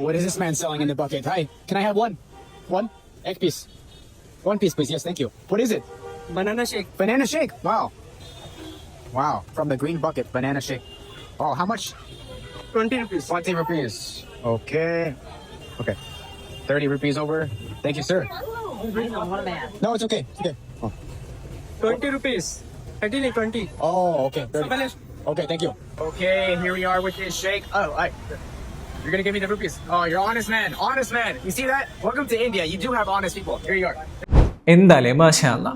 what is this man selling in the bucket? Hi, can I have one? One egg piece. One piece, please. Yes, thank you. What is it? Banana shake. Banana shake. Wow. Wow. From the green bucket, banana shake. Oh, how much? 20 rupees. 20 rupees. Okay. Okay. 30 rupees over. Thank you, sir. No, it's okay. It's okay. Oh, 20 rupees. 30 like 20. oh okay. 30. Okay, thank you. Okay, here we are with this shake. Oh, I. You're gonna give me the rupees. Oh, you're honest man. Honest man. You see that? Welcome to India. You do have honest people. Here you are. എന്താലേ മാഷാല്ല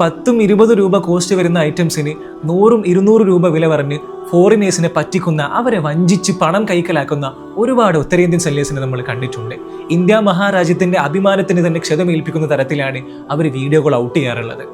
പത്തും ഇരുപത് രൂപ cost വരുന്ന ഐറ്റംസിന് നൂറും ഇരുന്നൂറ് രൂപ വില പറഞ്ഞ് ഫോറിനേഴ്സിനെ പറ്റിക്കുന്ന അവരെ വഞ്ചിച്ച് പണം കൈക്കലാക്കുന്ന ഒരുപാട് ഉത്തരേന്ത്യൻ സെല്ലേഴ്സിനെ നമ്മൾ കണ്ടിട്ടുണ്ട് ഇന്ത്യ മഹാരാജ്യത്തിന്റെ അഭിമാനത്തിന് തന്നെ ക്ഷതമേൽപ്പിക്കുന്ന തരത്തിലാണ് അവർ വീഡിയോകൾ ഔട്ട് ചെയ്യാറുള്ളത്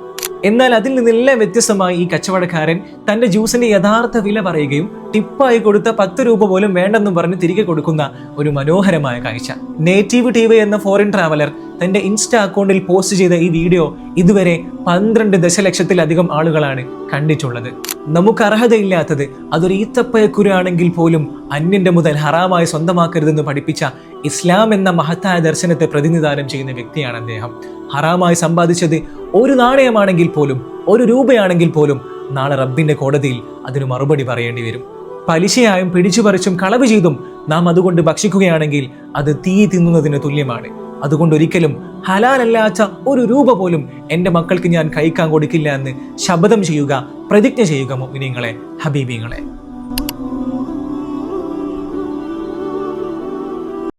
എന്നാൽ അതിൽ നിന്നെല്ലാം വ്യത്യസ്തമായി ഈ കച്ചവടക്കാരൻ തന്റെ ജ്യൂസിന്റെ യഥാർത്ഥ വില പറയുകയും ടിപ്പായി കൊടുത്ത പത്ത് രൂപ പോലും വേണ്ടെന്നും പറഞ്ഞ് തിരികെ കൊടുക്കുന്ന ഒരു മനോഹരമായ കാഴ്ച. നേറ്റീവ് ടി വി എന്ന ഫോറിൻ ട്രാവലർ തന്റെ ഇൻസ്റ്റാ അക്കൗണ്ടിൽ പോസ്റ്റ് ചെയ്ത ഈ വീഡിയോ ഇതുവരെ പന്ത്രണ്ട് ദശലക്ഷത്തിലധികം ആളുകളാണ് കണ്ടിട്ടുള്ളത്. നമുക്ക് അർഹതയില്ലാത്തത് അതൊരു ഈത്തപ്പയക്കുരാണെങ്കിൽ പോലും അന്യന്റെ മുതൽ ഹറാമായി സ്വന്തമാക്കരുതെന്ന് പഠിപ്പിച്ച ഇസ്ലാം എന്ന മഹത്തായ ദർശനത്തെ പ്രതിനിധാനം ചെയ്യുന്ന വ്യക്തിയാണ് അദ്ദേഹം. ഹറാമായി സമ്പാദിച്ചത് ഒരു നാണയമാണെങ്കിൽ പോലും ഒരു രൂപയാണെങ്കിൽ പോലും നാളെ റബ്ബിന്റെ കോടതിയിൽ അതിന് മറുപടി പറയേണ്ടി വരും. പലിശയായും പിടിച്ചുപറിച്ചും കളവ് ചെയ്തും നാം അതുകൊണ്ട് ഭക്ഷിക്കുകയാണെങ്കിൽ അത് തീ തിന്നുന്നതിന് തുല്യമാണ്. അതുകൊണ്ട് ഒരിക്കലും ഹലാലല്ലാത്ത ഒരു രൂപ പോലും എന്റെ മക്കൾക്ക് ഞാൻ കഴിക്കാൻ കൊടുക്കില്ല എന്ന് ശബദം ചെയ്യുക പ്രതിജ്ഞ ചെയ്യുക മുഅ്മിനീങ്ങളെ ഹബീബിങ്ങളെ